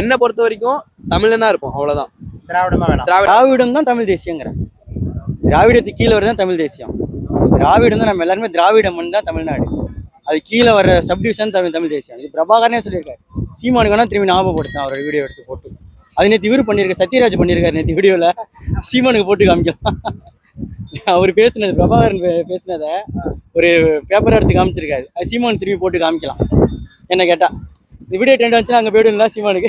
என்னை பொறுத்த வரைக்கும் தமிழனா இருப்போம் அவ்வளவுதான். திராவிடமா வேணாம். திராவிட திராவிடம் தான் தமிழ் தேசியங்கிறேன். திராவிடத்துக்கு கீழே வரதான் தமிழ் தேசியம். திராவிடம் தான் நம்ம எல்லாருமே திராவிட மண் தான் தமிழ்நாடு. அது கீழே வர சப்டிவிஷன் தமிழ் தமிழ் தேசியம். இது பிரபாகரனே சொல்லியிருக்காரு. சீமானுக்கு வேணா திரும்பி ஞாபகப்படுத்தேன் அவரோட வீடியோ எடுத்து போட்டு. அது நேற்று இவர் பண்ணியிருக்காரு சத்யராஜ் பண்ணியிருக்காரு நேற்று வீடியோவில் சீமானுக்கு போட்டு காமிக்கலாம். அவர் பேசுனது பிரபாகரன் பேசுனதை ஒரு பேப்பர் எடுத்து காமிச்சிருக்காரு. அது சீமான் திரும்பி போட்டு காமிக்கலாம். என்ன கேட்டா. இந்த வீடியோ ட்ரெண்ட் வந்துச்சுன்னா அங்கே போயிடுங்களா சீமானுக்கு.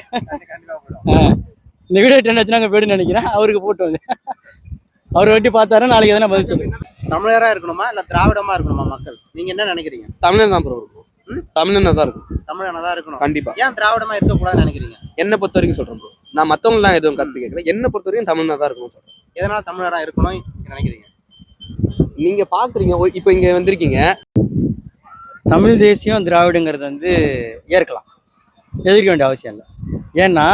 இந்த வீடியோ ட்ரெண்ட் வந்துச்சுன்னா அங்கே போயிடுன்னு நினைக்கிறேன். அவருக்கு போட்டு வந்து. அவர் வட்டி பார்த்தாரு நாளைக்கு எதனா பதில் சொல்லுங்க. தமிழரா இருக்கணுமா? இல்ல திராவிடமா இருக்கணுமா மக்கள்? நீங்க என்ன நினைக்கிறீங்க? தமிழன் தான் ப்ரோ இருக்கும் தமிழனா தான் இருக்கும். தமிழனா தான் இருக்கணும். கண்டிப்பா. ஏன் திராவிடமா இருக்க கூடாதுன்னு நினைக்கிறீங்க? என்னை பொறுத்த வரைக்கும் சொல்றேன் ப்ரோ நான் மத்தவங்கலாம் எதுவும் கருத்து கேட்கல. என்னை பொறுத்த வரைக்கும் தமிழனா தான் இருக்கும் சொல்றேன். எதனால தமிழரா இருக்கணும் நினைக்கிறீங்க? நீங்க பாக்குறீங்க. ஓ, இப்போ இங்க வந்திருக்கீங்க. தமிழ் தேசியம் திராவிடங்கிறது வந்து ஏற்கலாம். எதிர்க்க வேண்டிய அவசியம் இல்லை. ஏன்னா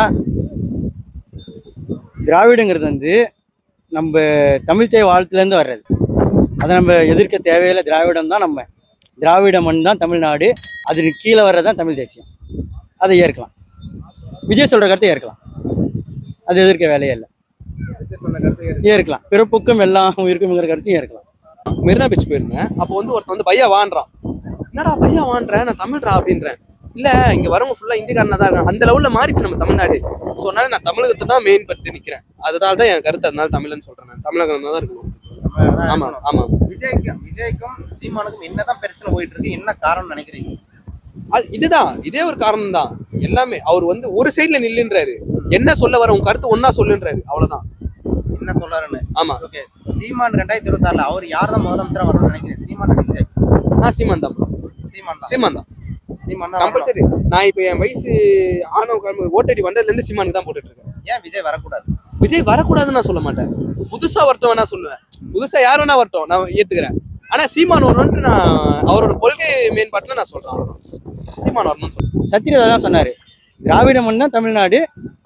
திராவிடங்கிறது வந்து நம்ம தமிழ்த்தே வாழ்த்துலேருந்து வர்றது. அதை நம்ம எதிர்க்க தேவையில்லை. திராவிடம் தான் நம்ம. திராவிட மண் தான் தமிழ்நாடு. அதுக்கு கீழே வர்றது தான் தமிழ் தேசியம். அதை ஏற்கலாம். விஜய் சொல்கிற கருத்தை ஏற்கலாம். அது எதிர்க்க வேலையே இல்லை. ஏற்கலாம். பிறப்புக்கும் எல்லாம் இருக்குங்கிற கருத்தையும் ஏற்கலாம். மெரினா பீச் போயிருந்தேன். அப்போ வந்து ஒருத்தன் வந்து பையா வான்றான் என்னடா பையா வான்றேன் நான் தமிழ்ரா? அப்படின்றேன். இல்ல இங்க வரவங்க ஃபுல்லா இந்திக்காரனா தான் இருக்காங்க. அந்த லெவல்ல மாறிச்சு நம்ம தமிழ்நாடு. ஸோ அதனால நான் தமிழகத்தை தான் மெயின் படுத்தி நிக்கிறேன். அதனால தான் என் கருத்து. அதனால தமிழன் சொல்றேன் நான். தமிழகம் தான் இருக்கணும். தமிழரா தான் ஆமா இருக்கணும். ஆமா. விஜய்க்கும் விஜய்க்கும் சீமானுக்கும் என்னதான் பிரச்சனை போயிட்டு இருக்கு என்ன காரணம் நினைக்கிறீங்க? அது இதுதான். இதே ஒரு காரணம் தான் எல்லாமே. அவர் வந்து ஒரு சைடுல நில்லுன்றாரு. என்ன சொல்ல வர உன் கருத்து ஒன்னா சொல்லுன்றாரு. அவ்வளவுதான். என்ன சொல்றாருன்னு ஆமா. ஓகே சீமான் ரெண்டாயிரத்தி இருபத்தி ஆறுல அவர் யார் தான் முதலமைச்சரா வரணும்னு நினைக்கிறேன் சீமான் விஜய்? நான் சீமான் தான். சீமான் தான். சீமான் தான். சீமான் தான். கம்பல்சரி நான் இப்போ என் வயசு ஆணவ ஓட்டடி வந்ததுல இருந்து சீமானுக்கு தான் போட்டுட்டு இருக்கேன் ஏன் விஜய் வரக்கூடாது? விஜய் வரக்கூடாதுன்னு நான் சொல்ல மாட்டேன். புதுசா வரட்டும் வேணா சொல்லுவேன். புதுசா யார் வேணா வரட்டும் நான் ஏத்துக்கிறேன். ஆனா சீமான் வரணும்னு நான் அவரோட கொள்கை மேம்பாட்டுல நான் சொல்றேன் அவ்வளவுதான். சீமான் வரணும்னு சொல்றேன். சத்யராஜா தான் சொன்னார். திராவிட மண் தான் தமிழ்நாடு.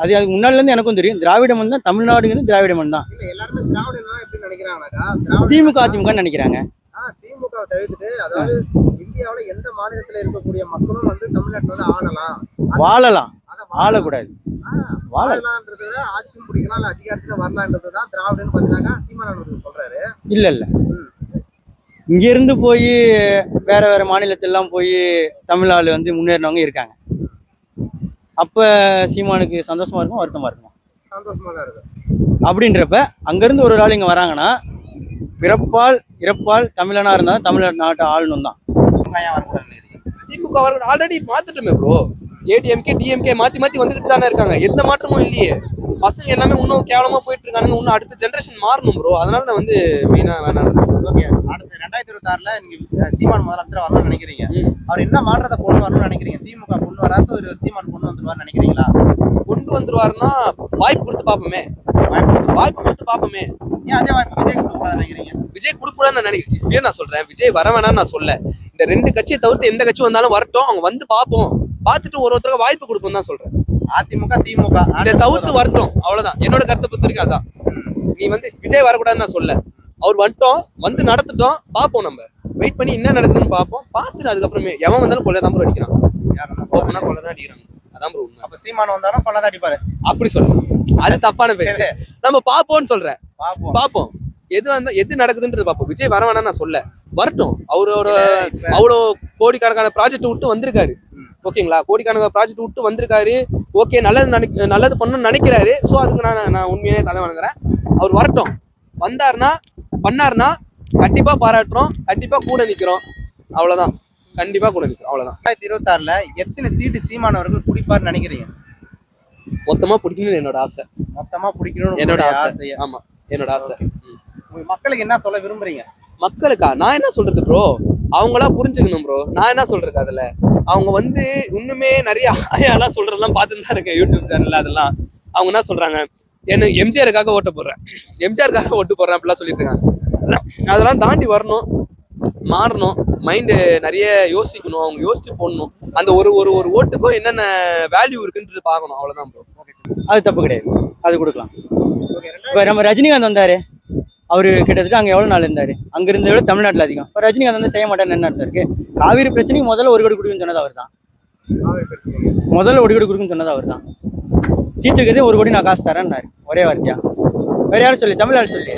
அது அதுக்கு முன்னாடிலேருந்து எனக்கும் தெரியும். திராவிட மண் தான் தமிழ்நாடுங்கிறது திராவிட மண் தான். திமுக அதிமுக நினைக்கிறாங்க. திமுக தவிர்த்துட்டு அதாவது இந்தியாவுல எந்த மாநிலத்துல இருக்கக்கூடிய மக்களும் வந்து தமிழ்நாட்டுல வந்து ஆளலாம். வாழலாம். ஆளக்கூடாது. வாழ வாழலான்றத விட ஆட்சியும் பிடிக்கலாம் இல்ல அதிகாரத்துல வரலான்றது தான் திராவிடன்னு பாத்தீங்கன்னா சீமானவர்கள் சொல்றாரு. இல்லை இல்லை. இங்கேருந்து போய் வேற வேற மாநிலத்திலலாம் போய் தமிழ் ஆள் வந்து முன்னேறினவங்க இருக்காங்க. அப்போ சீமானுக்கு சந்தோஷமா இருக்கும் வருத்தமா இருக்கும்? சந்தோஷமா தான் இருக்கு அப்படின்றப்ப அங்கேருந்து ஒரு ஆள் இங்கே வராங்கன்னா பிறப்பால் இறப்பால் தமிழனா இருந்தால் தமிழ் நாட்டை ஆளணும் தான் திமுக அவர்கள் ஆல்ரெடி மாத்திட்டுமே ப்ரோ ஏடிஎம்கே டிஎம்கே மாத்தி மாத்தி வந்துகிட்டு தானே இருக்காங்க. எந்த மாற்றமும் இல்லையே. பசங்க எல்லாமே இன்னும் கேவலமா போயிட்டு இருக்கானுங்க இன்னும் அடுத்த ஜென்ரேஷன் மாறணும் ப்ரோ அதனால நான் வந்து மெயினா வேணாம். ஓகே அடுத்து ரெண்டாயிரத்தி இருபத்தி ஆறுல நீங்க சீமான் முதலமைச்சரா வரணும்னு நினைக்கிறீங்க. அவர் என்ன மாற்றத்தை கொண்டு வரணும்னு நினைக்கிறீங்க? திமுக கொண்டு வராத ஒரு சீமான் கொண்டு வந்துருவாருன்னு நினைக்கிறீங்களா? கொண்டு வந்துருவாருன்னா வாய்ப்பு கொடுத்து பார்ப்போமே. வாய்ப்பு கொடுத்து பார்ப்போமே. ஏன் அதே வாய்ப்பு விஜய் கொடுக்க நினைக்கிறீங்க? விஜய் கொடுக்கூடாதுன்னு நான் நினைக்கிறேன். இப்பயே நான் சொல்றேன்? விஜய் வர வேணாம்னு நான் சொல்ல இந்த ரெண்டு கட்சியை தவிர்த்து எந்த கட்சி வந்தாலும் வரட்டும். அவங்க வந்து பார்ப்போம். பார்த்துட்டு ஒரு ஒருத்தருக்கு வாய்ப்பு கொடுப்போம் தான் சொல்றேன். அதிமுக திமுக. இதை தவிர்த்து வரட்டும். அவ்வளவுதான். என்னோட கருத்தை பொறுத்த வரைக்கும் அதான். நீ வந்து விஜய் வரக்கூடாதுன்னு நான் சொல்ல அவர் வந்துட்டோம். வந்து நடத்துட்டோம் பார்ப்போம் நம்ம. வெயிட் பண்ணி என்ன நடக்குதுன்னு பார்ப்போம். பார்த்துட்டு அதுக்கப்புறமே எவன் வந்தாலும் கொள்ள தான் அடிக்கிறான். ஓப்பனா கொள்ள தான் அடிக்கிறாங்க. அதான் ப்ரோ அப்ப சீமான் வந்தாலும் கொள்ளதான் அடிப்பாரு. அப்படி சொல்லணும் அது தப்பான பேச்சு. நம்ம பார்ப்போம்னு சொல்றேன். பார்ப்போம். எது வந்தா எது நடக்குதுன்றது பார்ப்போம். விஜய் வர வேணாம் நான் சொல்ல வரட்டும். அவரோட அவ்வளோ கோடிக்கணக்கான ப்ராஜெக்ட் விட்டு வந்திருக்காரு. ஓகேங்களா? கோடிக்கணக்கான ப்ராஜெக்ட் விட்டு வந்திருக்காரு. ஓகே நல்லது நினை நல்லது பண்ணணும்னு நினைக்கிறாரு. ஸோ அதுக்கு நான் நான் உண்மையிலே தலை வணங்குறேன். அவர் வரட்டும். வந்தாருன்னா பண்ணாருன்னா கண்டிப்பா பாராட்டுறோம். கண்டிப்பா கூட நிக்கிறோம். அவ்வளவுதான். கண்டிப்பா கூட நிக்கிறோம். அவ்வளவுதான். ரெண்டாயிரத்தி இருபத்தி ஆறுல எத்தனை சீட்டு சீமான் அவர்கள் குடிப்பாருன்னு நினைக்கிறீங்க? மொத்தமா பிடிக்கணும்னு என்னோட ஆசை. மொத்தமா பிடிக்கணும் என்னோட ஆசை. ஆமா. என்னோட ஆசை. மக்களுக்கு என்ன சொல்ல விரும்புறீங்க? மக்களுக்கா? நான் என்ன சொல்றது ப்ரோ அவங்களா புரிஞ்சுக்கணும் ப்ரோ நான் என்ன சொல்றது அதுல? அவங்க வந்து இன்னுமே நிறைய ஆயாலாம் சொல்றதெல்லாம் பார்த்துட்டு தான் இருக்கேன். யூடியூப் சேனல்ல அதெல்லாம். அவங்க என்ன சொல்றாங்க? என்ன எம்ஜிஆருக்காக ஓட்டு போடுறேன். எம்ஜிஆருக்காக ஓட்டு போடுறேன் அப்படிலாம் சொல்லிட்டு இருக்காங்க அதெல்லாம் அதெல்லாம் தாண்டி வரணும். மாறணும். மைண்டு நிறைய யோசிக்கணும். அவங்க யோசிச்சு போடணும். அந்த ஒரு ஒரு ஒரு ஓட்டுக்கும் என்னென்ன வேல்யூ இருக்குன்றது பார்க்கணும். அவ்வளவுதான் ப்ரோ அது தப்பு கிடையாது. அது கொடுக்கலாம். இப்போ நம்ம ரஜினிகாந்த் வந்தாரு. அவர் கிட்டத்தட்ட அங்கே எவ்வளோ நாள் இருந்தார்? அங்கே இருந்த விட தமிழ்நாட்டில் அதிகம். இப்போ ரஜினிகாந்த் வந்து செய்ய மாட்டேன்னு என்ன அர்த்தம் இருக்கு? காவிரி பிரச்சனைக்கு முதல்ல ஒரு கோடி கொடுக்குன்னு சொன்னது அவர் தான் முதல்ல ஒரு கோடி கொடுக்குன்னு சொன்னது அவர் தான் தீர்த்துக்கிறதே ஒரு கோடி நான் காசு தரேன்னாரு. ஒரே வார்த்தையா? வேற யாரும் சொல்லி தமிழ்நாடு சொல்லி